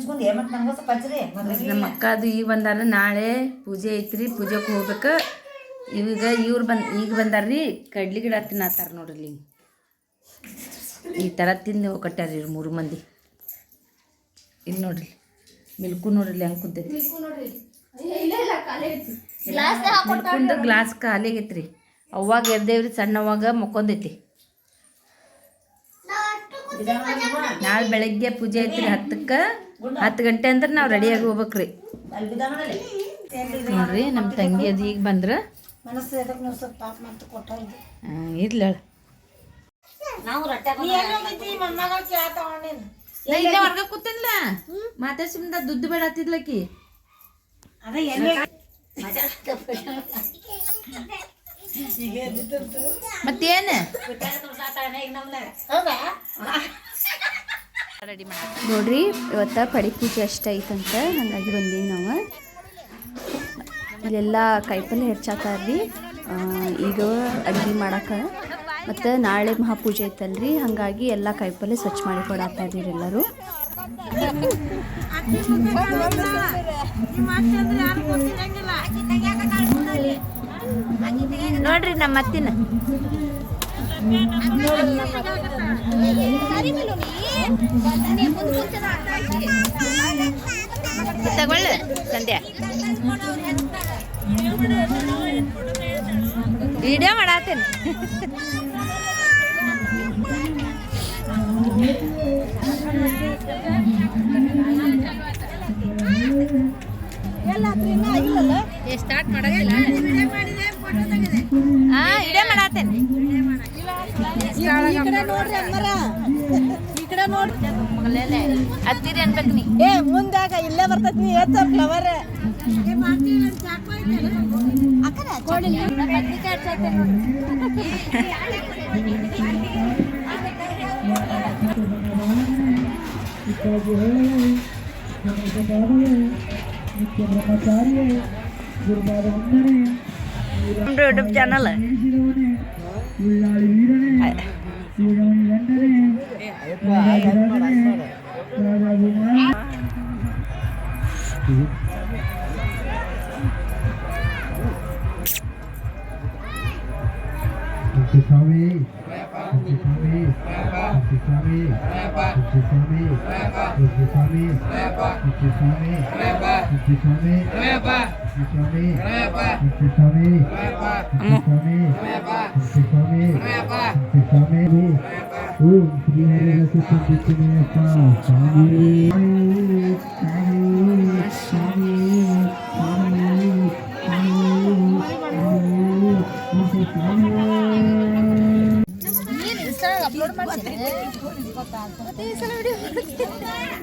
ಹಚ್ಕೊಂಡಿ ಮತ್ತೆ ನನಗೂ ಸ್ವಲ್ಪ ನಮ್ಮ ಅಕ್ಕದು ಈಗ ಬಂದಾರ ನಾಳೆ ಪೂಜೆ ಐತ್ರಿ ಪೂಜೆಗೆ ಹೋಗ್ಬೇಕು. ಈಗ ಇವ್ರು ಬಂದ್ ಈಗ ಬಂದಾರ್ರಿ ಕಡ್ಲಿ ಗಿಡ ತಿನ್ನತ್ತಾರ ನೋಡ್ರಿ ಇಲ್ಲಿ. ಈ ಥರ ತಿಂದು ಕಟ್ಟಾರ ಇವ್ರು ಮೂರು ಮಂದಿ. ಇಲ್ಲಿ ನೋಡ್ರಿ ಮಿಲ್ಕು ನೋಡ್ರಿ ಇಲ್ಲಿ ಹೆಂಗೆ ಕುಂತೈತಿ. ಮಿಲ್ಕುಂದು ಗ್ಲಾಸ್ ಖಾಲಿ ಆಗೈತ್ರಿ. ಅವಾಗ ಎದ್ದೇವ್ರಿ ಸಣ್ಣವಾಗ ಮಕ್ಕೊಂದೈತಿ. ನಾಳೆ ಬೆಳಗ್ಗೆ ಪೂಜೆ ಐತ್ರಿ ಹತ್ತಕ್ಕೆ. ಹತ್ತು ಗಂಟೆ ಅಂದ್ರೆ ನಾವು ರೆಡಿಯಾಗಿ ಹೋಗ್ಬೇಕ್ರಿ. ನೋಡ್ರಿ ನಮ್ಮ ತಂಗಿ ಅದು ಈಗ ಬಂದ್ರ. ಇರ್ಲ ಇಲ್ಲೇ ಹೊರಗೆ ದುಡ್ಡು ಬೇಡ ಹತ್ತಿದ್ಲಕ್ಕಿ ಮತ್ತೇನು? ರೆಡಿ ನೋಡ್ರಿ ಇವತ್ತ ಪಡಿ ಪೂಜೆ ಅಷ್ಟ ಐತಂತ ಹಾಗಾಗಿ ಬಂದೀವಿ ನಾವು. ಇಲ್ಲೆಲ್ಲ ಕಾಯಿಪಲ್ಲೆ ಹೆಚ್ಚಾತಾರ್ರಿ. ಈಗ ಅಡ್ಗೆ ಮಾಡಕ್ಕೆ ಮತ್ತು ನಾಳೆ ಮಹಾಪೂಜೆ ಐತಲ್ರಿ ಹಾಗಾಗಿ ಎಲ್ಲ ಕಾಯಿಪಲ್ಲೆ ಸ್ವಚ್ಛ ಮಾಡಿ ಇದ್ದೀರಿ ಎಲ್ಲರೂ. ನೋಡ್ರಿ ನಮ್ಮ ಅತ್ತಿನ ತಗೊಳ್ಳ ಸಂಧ್ಯಾ. ವಿಡಿಯೋ ಮಾಡತ್ತೇನೆ. ಸ್ಟಾರ್ಟ್ ಮಾಡಕ್ಕಿಲ್ಲ ಹತ್ತಿರಿ ಅನ್ಬೇಕು ನೀ ಏ ಮುಂದಾಗ ಇಲ್ಲೇ ಬರ್ತೈತಿ ನೀ ಎತ್ತ ಫ್ಲವರ್ ನಮ್ದು ಯೂಟ್ಯೂಬ್ ಚಾನಲ್ ಶ್ರೀರಾಮ್ ವೆಂಕರೇ ಸ್ವಾಮಿ ಸ್ವಾಮಿ ಸ್ವಾಮಿ ಸ್ವಾಮಿ ಸ್ವಾಮಿ ಸ್ವಾಮಿ ಸ್ವಾಮಿ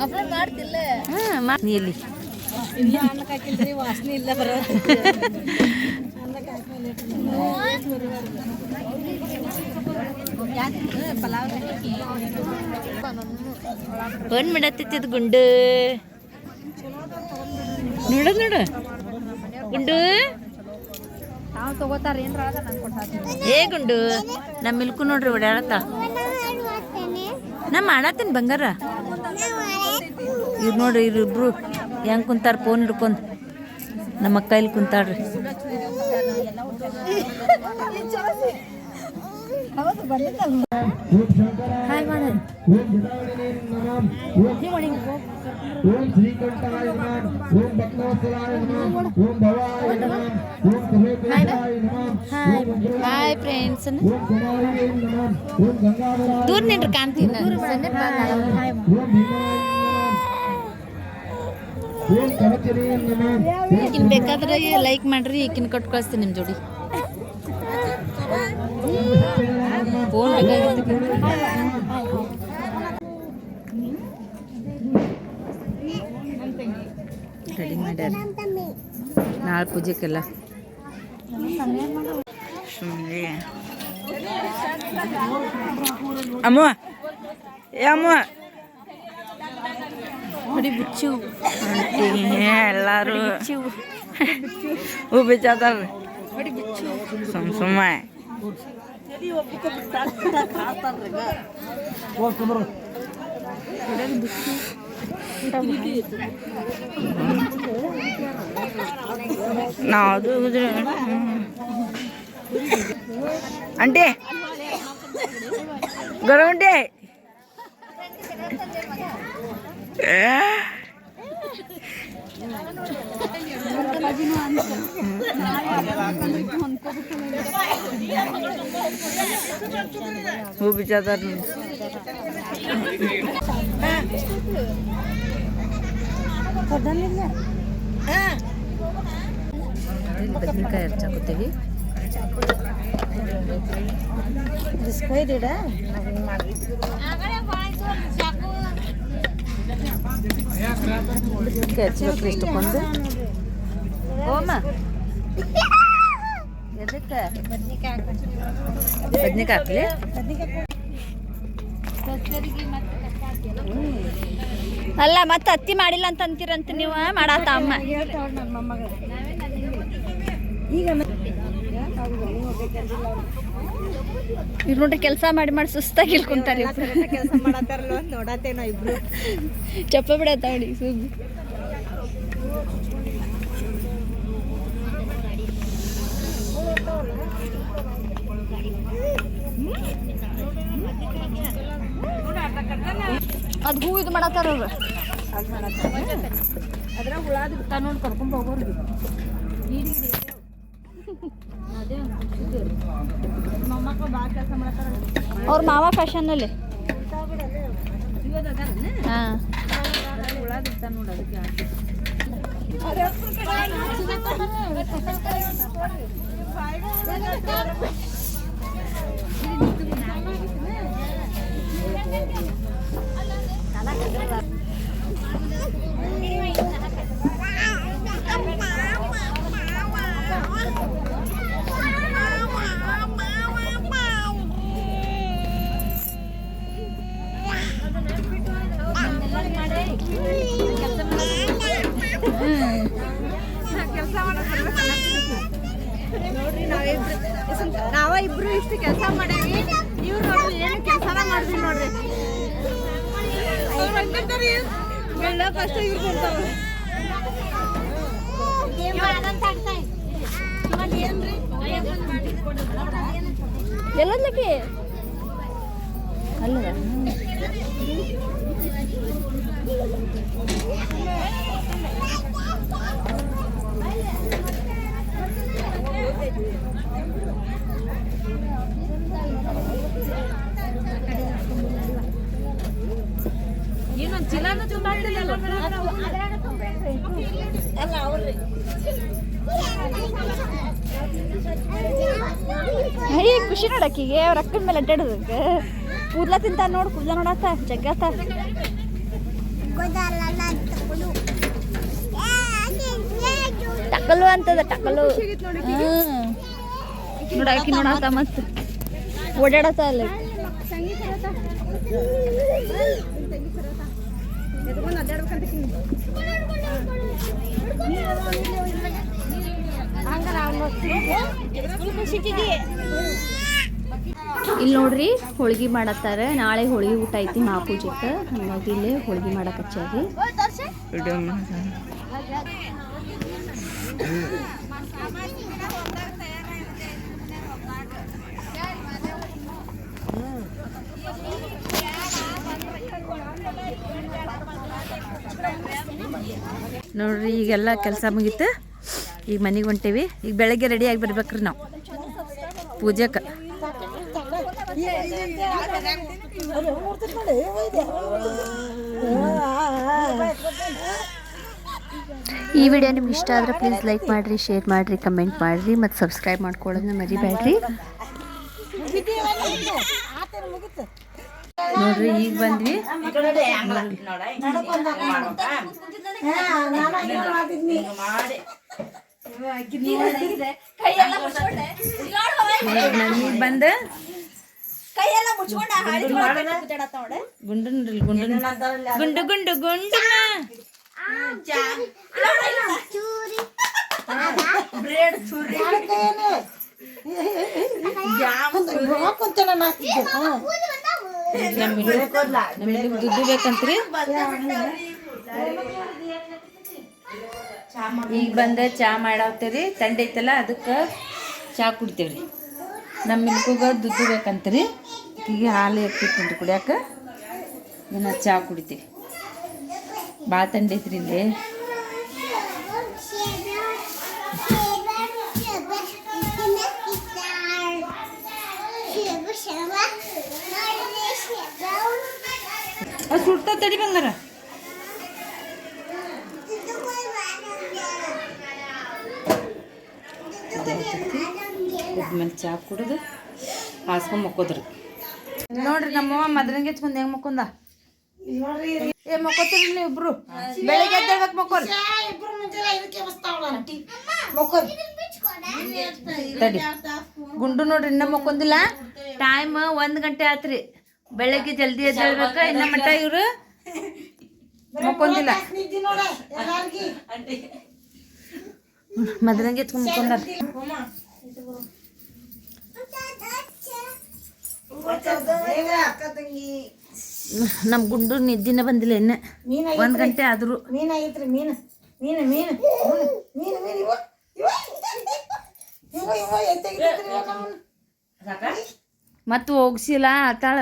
ಅಪ್ಲೋಡ್ ಮಾಡ್ತಿಲ್ಲ ಹಾ ಮಾಡಿ ಇಲ್ಲ, ಅನ್ನಕ್ಕೆ ವಾಸನೆ ಇಲ್ಲ ಬರೋದು. ಬಂದ್ ಗುಂಡು. ನೋಡ ನೋಡ. ಗುಂಡು. ತಗೋತಾರ ಏ, ಗುಂಡು. ನಮ್ಮ ಮಿಲ್ಕು ನೋಡ್ರಿ ಓಡಾಡತ್ತ. ನಮ್ಮ ಮಾಡತ್ತೀನಿ, ಬಂಗಾರ. ಇವ್ರು ನೋಡ್ರಿ, ಇವ್ರಿಬ್ರು. ಹೆಂಗ್ ಕುಂತಾರ ಫೋನ್ ಹಿಡ್ಕೊಂಡ್ ನಮ್ಮ ಅಕ್ಕ ಇಲ್ಲಿ ಕುಂತಾಳ್ರಿ ಓಂ ಶಂಕರ ಹಾಯ್ ಮಾಡ ಓಂ ಗದಾವಳಿನೇ ನಮಃ ಓಂ ಓಂ ಶ್ರೀಕಂಠಾಯ ನಮಃ ಓಂ ಭಕ್ತವತ್ಸಲಾಯ ನಮಃ ಓಂ ಭವಾಯ ನಮಃ ಓಂ ಕುಬೇರಾಯ ನಮಃ ಓಂ ಉಗ್ರಾಯ ಹಾಯ್ ಫ್ರೆಂಡ್ಸ್ ಓಂ ಕುಮಾರೇ ನಮಃ ಓಂ ಗಂಗಾಧರಾಯ ದೂರ ನಿಂಡ್ರಿ ಕಾಣ್ತೀನಿ ಓಂ ಭೀಮಾಯ ನಮಃ ಓಂ ಕವಚರೇ ನಮಃ ಈಗಿನ ಬೇಕಾದ್ರೆ ಲೈಕ್ ಮಾಡ್ರಿ ಈಗಿನ ಕೊಟ್ಟು ಕಳಿಸ್ತೀನಿ ನಿಮ್ಮ ಜೋಡಿ. ಫೋನ್ ರೆಡಿ ಮಾಡ್ಯಾರ. ನಾಳೆ ಪೂಜೆಗೆಲ್ಲ ಅಮ್ಮ, ಏ ಅಮ್ಮ. ಎಲ್ಲರೂ. ಹೂ ಬಿಚ್ಚಾತಾರ. ಸುಮ್ ಸುಮ್ಮ ನಾವು ಅದು అంటే గొడవ ಹೂ ಬಿಚ್ಚಾದಾರ ಬದ್ನಿಕಾಯಿ ಹಚ್ಚಾಕೋತೀವಿ ಬದ್ನಿಕಾಯಿ ಹಚ್ಬೇಕು ಇಷ್ಟಕ್ಕೊಂದು ಓಮ. ಎದಕ್ಕೆ? ಬದ್ನಿಕಾಯಿ ಹಾಕ್ಲಿ? ಅಲ್ಲ ಮತ್ತೆ ಅತ್ತಿ ಮಾಡಿಲ್ಲ ಅಂತ ಅಂತೀರಂತ ನೀವು ಮಾಡಾತ ಅಮ್ಮ. ಇವ್ರು ನೋಡ್ರಿ ಕೆಲಸ ಮಾಡಿ ಮಾಡಿ ಸುಸ್ತಾಗಿ ಇಲ್ಲಿ ಕುಂತಾರ ಕೆಲಸ ಮಾಡತ್ತಾರಲ್ಲ ನೋಡತ್ತೇನ ಇಬ್ರು. ಚಪ್ಪ ಬಿಡತ್ತ ನೋಡಿ ಸುಗ್ ಅದ್ ಹೂ ಇದು ಮಾಡತ್ತಾರ ಅವ್ರು. ಅದ್ರ ಹುಳಾದ ನೋಡಿ ಕರ್ಕೊಂಡ್ ಹೋಗೋರ್ದು ಮೊಮ್ಮಕ್ಕಳು ಭಾಳ ಕೆಲಸ ಮಾಡತ್ತಾರ ಅವ್ರ ಮಾವ ಫ್ಯಾಷನ್ ಅಲ್ಲಿ ಹಾ ನಾವ ಇಬ್ರು ಇಷ್ಟು ಕೆಲಸ ಮಾಡೇವಿ. ಇವ್ರು ನೋಡ್ರಿ ಏನು ಕೆಲಸ ಮಾಡಿದ್ವಿ ನೋಡ್ರಿ. ಕೊಡ್ತಾರ ಎಲ್ಲದ್ಲಕ್ಕೆ? ಅಲ್ಲ. ಏನೊಂದು ಚೀಲನ ತುಂಬಿಲ್ಲ ಅಲ್ಲ ಅವ್ರಿ ಖುಷಿ ನೋಡಕ್ಕಿಗೆ ಅವ್ರ ಅಕ್ಕನ ಮೇಲೆ ಅಡ್ಡಾಡೋದಕ್ಕೆ. ಕೂದ್ಲ ತಿಂತ ನೋಡು ಕೂದ್ಲ ನೋಡತ್ತ ಜಗ್ಗತ್ತ ಟಕಲು ಅಂತದ ಟಕಲು ಹ್ಮ್. ನೋಡ ಆಕಿ ಮತ್ತ ಓಡಾಡತ ಅಲ್ಲ. ಇಲ್ಲಿ ನೋಡ್ರಿ ಹೋಳ್ಗಿ ಮಾಡತ್ತಾರ. ನಾಳೆ ಹೋಳ್ಗಿ ಊಟ ಐತಿ ಮಹಾಪೂಜೆಗೆ ಹಂಗಾಗಿ ಇಲ್ಲಿ ಹೋಳ್ಗಿ ಮಾಡಕ್ ಹಚ್ಚಾರಿ ನೋಡ್ರಿ ಈಗೆಲ್ಲ ಕೆಲಸ ಮುಗೀತು. ಈಗ ಮನೆಗೆ ಹೊಂಟೇವಿ. ಈಗ ಬೆಳಗ್ಗೆ ರೆಡಿಯಾಗಿ ಬರ್ಬೇಕ್ರಿ ನಾವು. ಪೂಜೆಗೆ ಈ ವಿಡಿಯೋ ನಿಮ್ಗೆ ಇಷ್ಟ ಆದರೆ ಪ್ಲೀಸ್ ಲೈಕ್ ಮಾಡಿರಿ ಶೇರ್ ಮಾಡಿರಿ ಕಮೆಂಟ್ ಮಾಡಿರಿ ಮತ್ತು ಸಬ್ಸ್ಕ್ರೈಬ್ ಮಾಡ್ಕೊಳ್ಳೋದನ್ನ ಮರಿಬೇಡ್ರಿ. ನೋಡ್ರಿ ಈಗ ಬಂದ್ವಿ. ಈಗ ಬಂದು? ಗುಂಡು ಗುಂಡು ಗುಂಡು ಗುಂಡು ಗುಂಡು ನಮಗೆ ದುಡ್ಡು ಬೇಕಂತ್ರಿ? ಈಗ ಬಂದ ಚಾ ಮಾಡಾವ್ತೇರಿ. ತಂಡ ಐತಲ್ಲ ಅದಕ್ಕೆ ಚಾ ಕುಡಿತೇವ್ರಿ. ನಮ್ಮ ಮಿಲ್ಕುಗ ದುಡ್ಡು ಬೇಕಂತ್ರಿ. ಈಗ ಹಾಲು ಇರ್ತಿತ್ತು ಕುಡಿಯಾಕ. ಇನ್ನು ಚಾ ಕುಡಿತೀವಿ. ಭಾಳ ತಂಡ ಐತ್ರಿ ಇಲ್ಲಿ ಅದು ಸುಡ್ತಾ ತಡಿ ಬಂಗಾರ. ಕುದ್ಮೇಲೆ ಚಾ ಕುಡಿದು ಹಾಸ್ಕೊಂಡ್ ಮಕ್ಕೋದ್ರಿ. ನೋಡ್ರಿ, ನಮ್ಮವ್ವ ಮದ್ರಂಗೆ ಹಚ್ಕೊಂಡ್ ಹೆಂಗ್ ಮಕ್ಕೊಂದ? ಏ ಮಕ್ಕೋತೀರಿ ನೀವು ಇಬ್ರು? ಬೆಳಿಗ್ಗೆ ಎದ್ದೇಳ್ಬೇಕು ಮಕ್ಕೋರಿ. ತಡಿ. ಗುಂಡು ನೋಡ್ರಿ ಇನ್ನ ಮಕ್ಕೊಂದಿಲ್ಲ. ಟೈಮ್ ಒಂದ್ ಗಂಟೆ ಆತ್ರಿ. ಬೆಳಗ್ಗೆ ಜಲ್ದಿ ಎದ್ದೇಳ್ಬೇಕ ಇನ್ನ ಮಟ್ಟ ಇವ್ರು ಮಕ್ಕೊಂದಿಲ್ಲ. ಮದ್ರಂಗೆ ಬೇಗ ಅಕ್ಕ ತಂಗಿ? ನಮ್ ಗುಂಡು ನಿದ್ದಿನ ಬಂದಿಲ್ಲ ಇನ್ನ. ಒಂದು ಒಂದ್ ಗಂಟೆ ಆದರೂ. ಮೀನ್ ಮೀನು ಮೀನು. ಮೀನು ಮೀನ್. ಮೀನು ಮೀನ್ ಮೀನ್ ಇವ ಇವ ಇವ ಇವ ಎತ್ತಾಗಿತ್ರಿ ಇವ ನಮ್ಮನ್ನ. ಮತ್ ಹೋಗ್ಸಿಲ್ಲ ಆತಾಳ?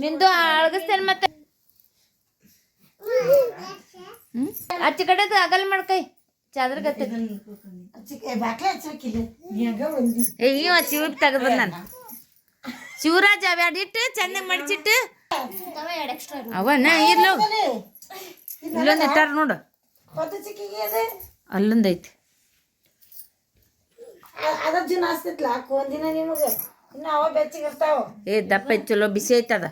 ನಿಂದು ಅಳಗಸ್ತೇನೆ ಮತ್ತೆ? ಹ್ಮ್? ಅಚ್ಚ ಕಡೆದು ಅಗಲ್ ಮಾಡ್ಕೈ. ಚಾದ್ರ ಗತ್ತೆ ಚಿಕ್ಕ ಬಾಕ್ಲೆ ಹಚ್ಚಬೇಕಿಲ್ಲ ಹೆಂಗ ಬಂದಿ ಏ ಇವ ಚಿವ್ ತೆಗದ್ ನಾನು. ಶಿವರಾಜ್ ಅವ್ಯಾಡ್ ಇಟ್ಟು ಚಂದಾಗ ಮಡಿಚಿಟ್ಟು. ಅವನ ಇರ್ಲೋ. ಇಲ್ಲೊಂದು ಇಟ್ಟಾರ ನೋಡು. ಅಲ್ಲೊಂದು ಐತಿ. ಏ ದಪ್ಪ ಚಲೋ ಬಿಸಿ ಐತದ